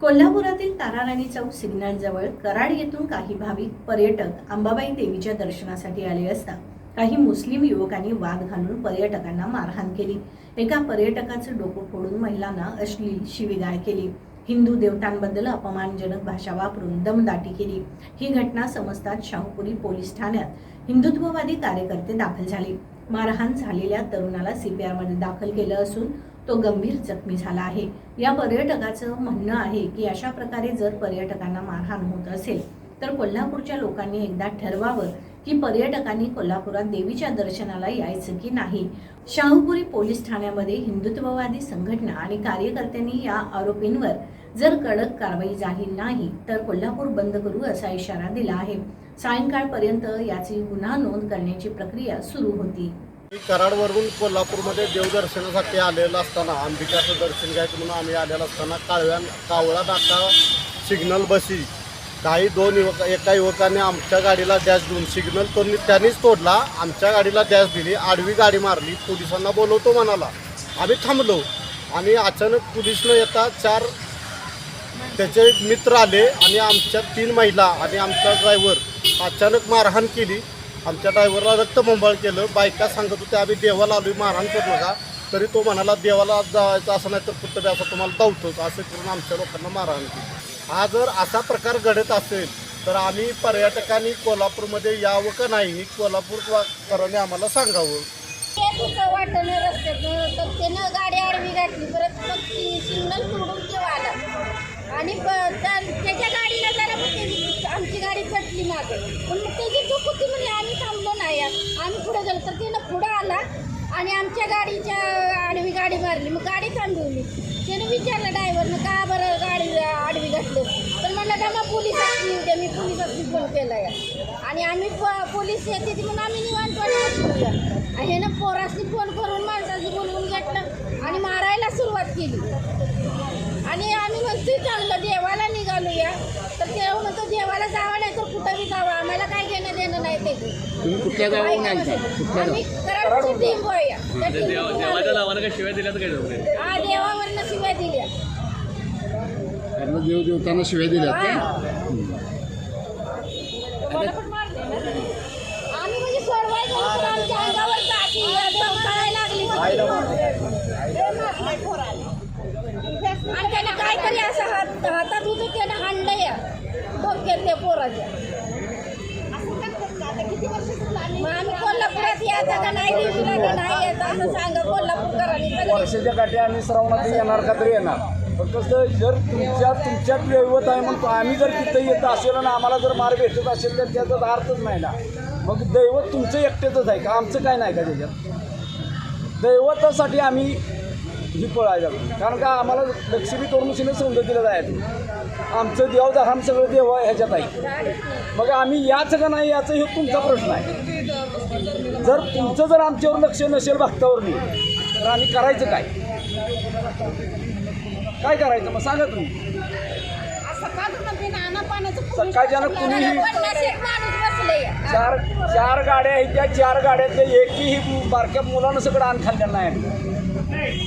कोल्हापुरातील ताराराणी चौक सिग्नलजवळ कराड येथून काही भाविक पर्यटक अंबाबाई देवीच्या दर्शनासाठी आले असता काही मुस्लिम युवकांनी वाद घालून पर्यटकांना मारहाण केली. एका पर्यटकाचं डोकं फोडून महिलांना अश्लील शिवीगाळ केली. हिंदू देवतांबद्दल अपमानजनक भाषा वापरून दमदाटी केली. ही घटना समजताच शाहूपुरी पोलीस ठाण्यात हिंदुत्ववादी कार्यकर्ते दाखल झाले. मारहाण झालेल्या तरुणाला सीपीआरमध्ये दाखल केलं असून तो गंभीर जखमी झाला आहे. या पर्यटकाचं म्हणणं आहे की अशा प्रकारे जर पर्यटकांना मारहाण होत असेल तर कोल्हापूरच्या लोकांनी एकदा ठरवावं की पर्यटकांनी कोल्हापुरात देवीच्या दर्शनाला यायचं की नाही. शाहूपुरी पोलीस ठाण्यामध्ये हिंदुत्ववादी संघटना आणि कार्यकर्त्यांनी या आरोपींवर जर कडक कारवाई झाली नाही तर कोल्हापूर बंद करू असा इशारा दिला आहे. सायंकाळपर्यंत याची गुन्हा नोंद करण्याची प्रक्रिया सुरू होती. मी कराडवरून कोल्हापूरमध्ये देवदर्शनासाठी आलेलं असताना अंबिकाचं दर्शन घ्यायचं म्हणून आम्ही आलेलं असताना काळव्या कावळा नाका सिग्नल बसी. काही दोन युवक एका युवकाने आमच्या गाडीला डॅश देऊन सिग्नल तो त्यांनीच तोडला. आमच्या गाडीला डॅश दिली. आडवी गाडी मारली. पोलिसांना बोलवतो म्हणाला. आम्ही थांबलो. आणि अचानक पोलिसनं येता चार त्याचे मित्र आले आणि आमच्या तीन महिला आणि आमचा ड्रायव्हर अचानक मारहाण केली. आमच्या ड्रायव्हरला रक्तबंबाळ केलं. बायका सांगत होत्या आम्ही देवाला आलो मारहाण करू नका. तरी तो म्हणाला देवाला जायचं असं नाही तर कुठं असं तुम्हाला धावतोच असं करून आमच्या लोकांना मारहाण केली. हा जर असा प्रकार घडत असेल तर आम्ही पर्यटकांनी कोल्हापूरमध्ये यावं का नाही हे कोल्हापूरकरांनी आम्हाला सांगावं. तर त्यानं गाडी आडवी घातली परत मग ती सिग्नल आला. आणि त्याच्या गाडीला जरा आमची गाडी चटली मागे. पण मग त्याची चूक होती म्हणजे आम्ही थांबलो नाही आम्ही पुढे गेलो तर त्यानं पुढं आला आणि आमच्या गाडीच्या आडवी गाडी मारली. मग गाडी थांबवली. त्यानं विचारलं ड्रायव्हरनं का बरं गाडी आडवी घातलं? तर म्हणलं का मग पोलिसात येऊ मी पोलिसात फोन केला या आणि आम्ही प- पोलीस येते ती म्हणून आम्ही निवांतपणे बसलो हे ना पोरासनी फोन करून माणसाचं बोलवून घेतलं आणि मारायला सुरुवात केली. आणि आम्ही म्हणतोय चांगलं देवाला निघालूया. तर तेव्हा म्हणतो देवाला जावं नाही तर कुठं बी जावं आम्हाला काय घेणं देणं नाही ते तुम्ही कुठल्या गावाहून आलता कुठल्या म्हणजे देवाच्या. नावानं काय शिवाय काय जाऊ हा देवावरनं शिव्या दिल्या देव देवतांना शिव्या दिल्यात का आम्ही म्हणजे सोडवायचं होतं, पण आमच्या अंगावर काठी कळायला लागली आणि त्याने काहीतरी असं हात हातात होतं त्याने हाणलं या डोक्यात त्या पोराच्या वर्षाच्या काठी आणि श्रावणात येणार का तरी येणार. पण कसं जर तुमच्या तुमच्यात दैवत आहे म्हणतो आम्ही जर तिथं येत असेल आणि आम्हाला जर मार भेटत असेल तर त्याचा अर्थच नाही ना. मग दैवत तुमचं एकट्याचंच आहे का? आमचं काय नाही का त्याच्यात? दैवतासाठी आम्ही ही पळायला लागलो कारण का आम्हाला लक्ष्मी तरुणशीने सौंदर्याला जायचं. आमचं देवधाराम सगळं देव ह्याच्यात आहे. मग आम्ही याच का नाही याचं हे तुमचा प्रश्न आहे. जर तुमचं जर आमच्यावर लक्ष नसेल भक्तावर नाही तर आम्ही करायचं काय? काय करायचं? मग सांगा तुम्ही. सकाळच्यानं कुणीही चार चार गाड्या आहेत त्या चार गाड्यातल्या एकही बारक्या मुलानं सगळं आण खाल्लेलं नाही